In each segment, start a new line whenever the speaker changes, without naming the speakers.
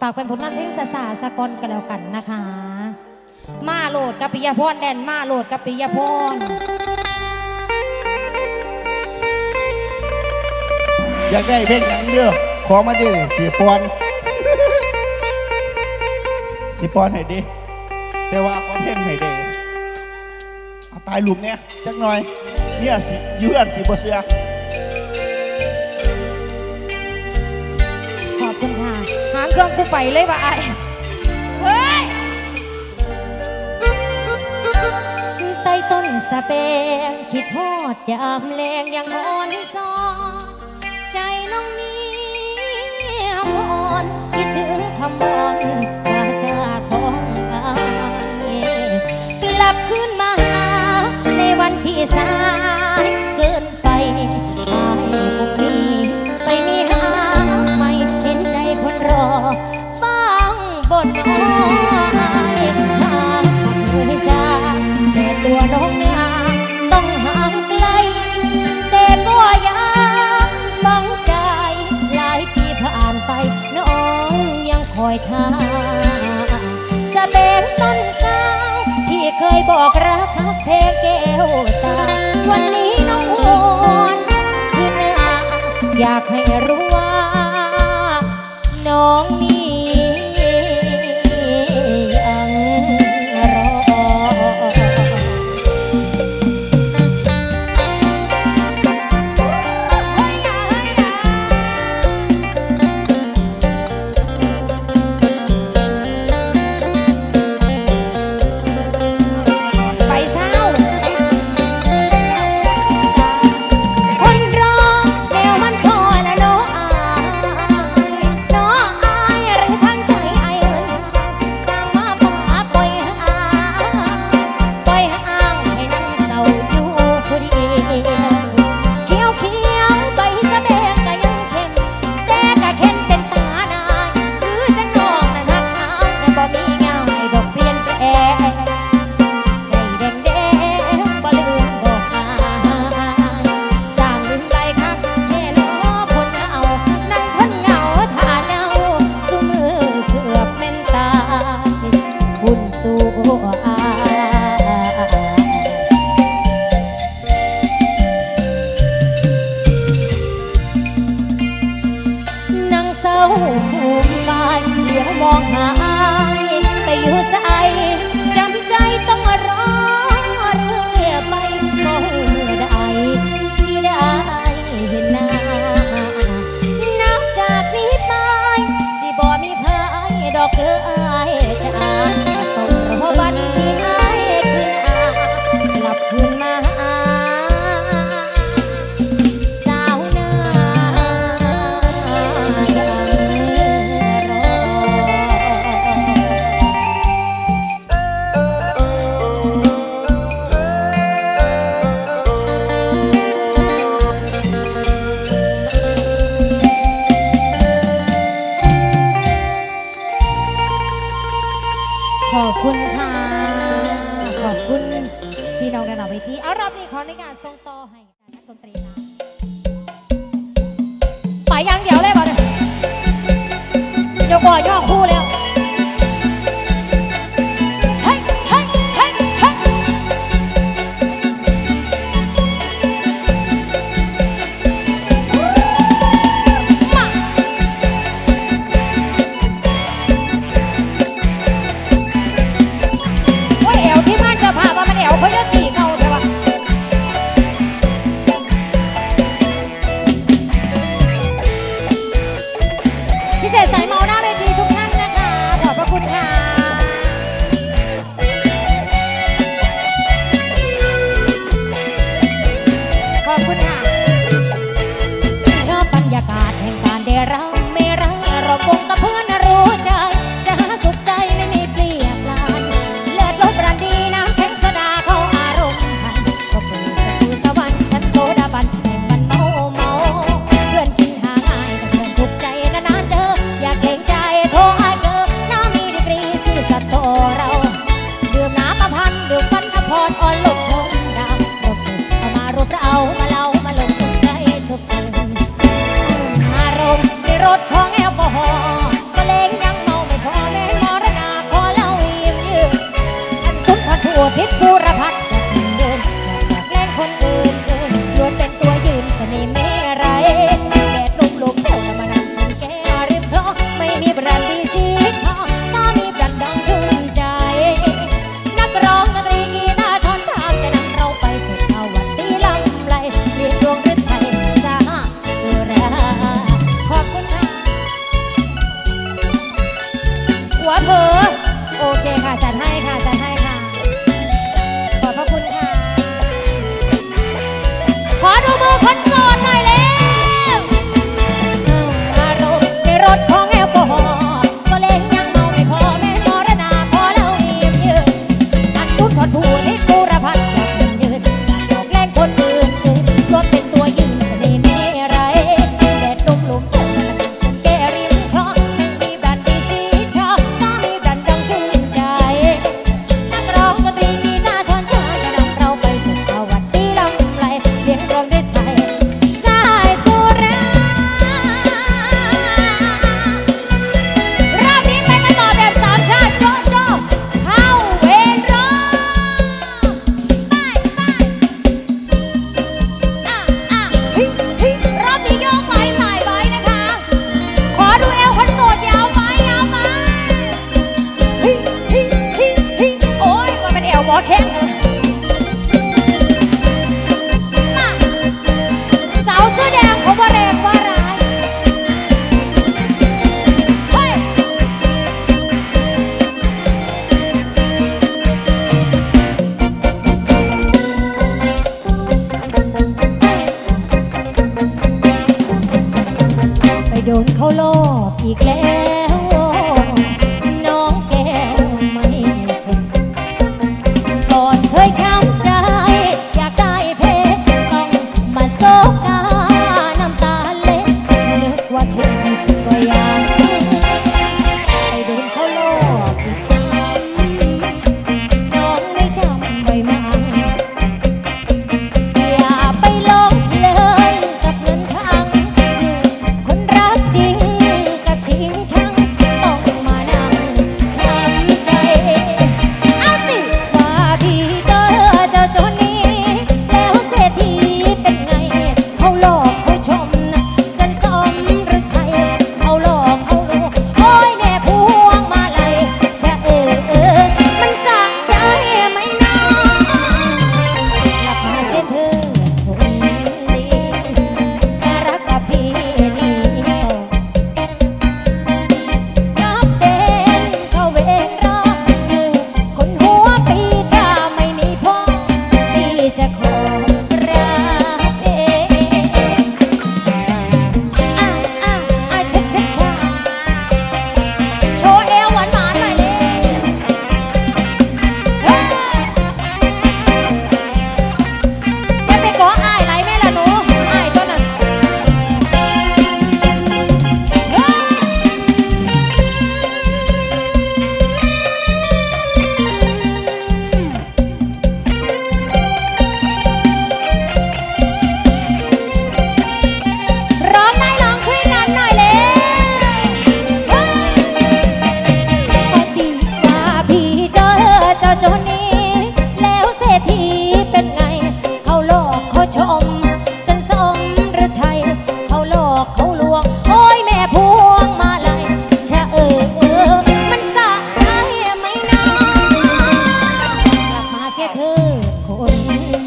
ฝากเป็นผลงานเพลงสาสาสกอนกันแล้วกันนะคะ มาโหลดกับปิยพรแดนมาโหลดกับปิยพร
อยากได้เพลงหยังเด้อขอมาดิสีปอนสีปอนให้ดิแต่ว่าขอเพลงให้ได้เอาตายหลุมเนี่ยจักหน่อยเนี่ยสิยืนสิบ่เสือ
เครื่องกูไปเลยว่ะไอ้เฮ้ยใต้ต้นสะเปงคิดฮอดยามแรงยังอ่อนซอนใจน้องนี้อ่อนคิดถึงคำบอนวาจาของอายกลับคืนมาหาในวันที่สาย ลาอ่านไปน้องยังคอยท่าสเบงต้นกาวที่เคยบอกรักฮักเพลงแก้วตา วันนี้น้องหวนคืนหน้าอยากให้รู้ว่า น้อง บานเหลียวมองหาอายไปอยู่ใส ดนตรีนะไปอยังเดียวเลยบ่เนี่ยยกบ่อย่อคู่แล้ว เผอโอเคค่ะจัดให้ค่ะ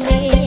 mí.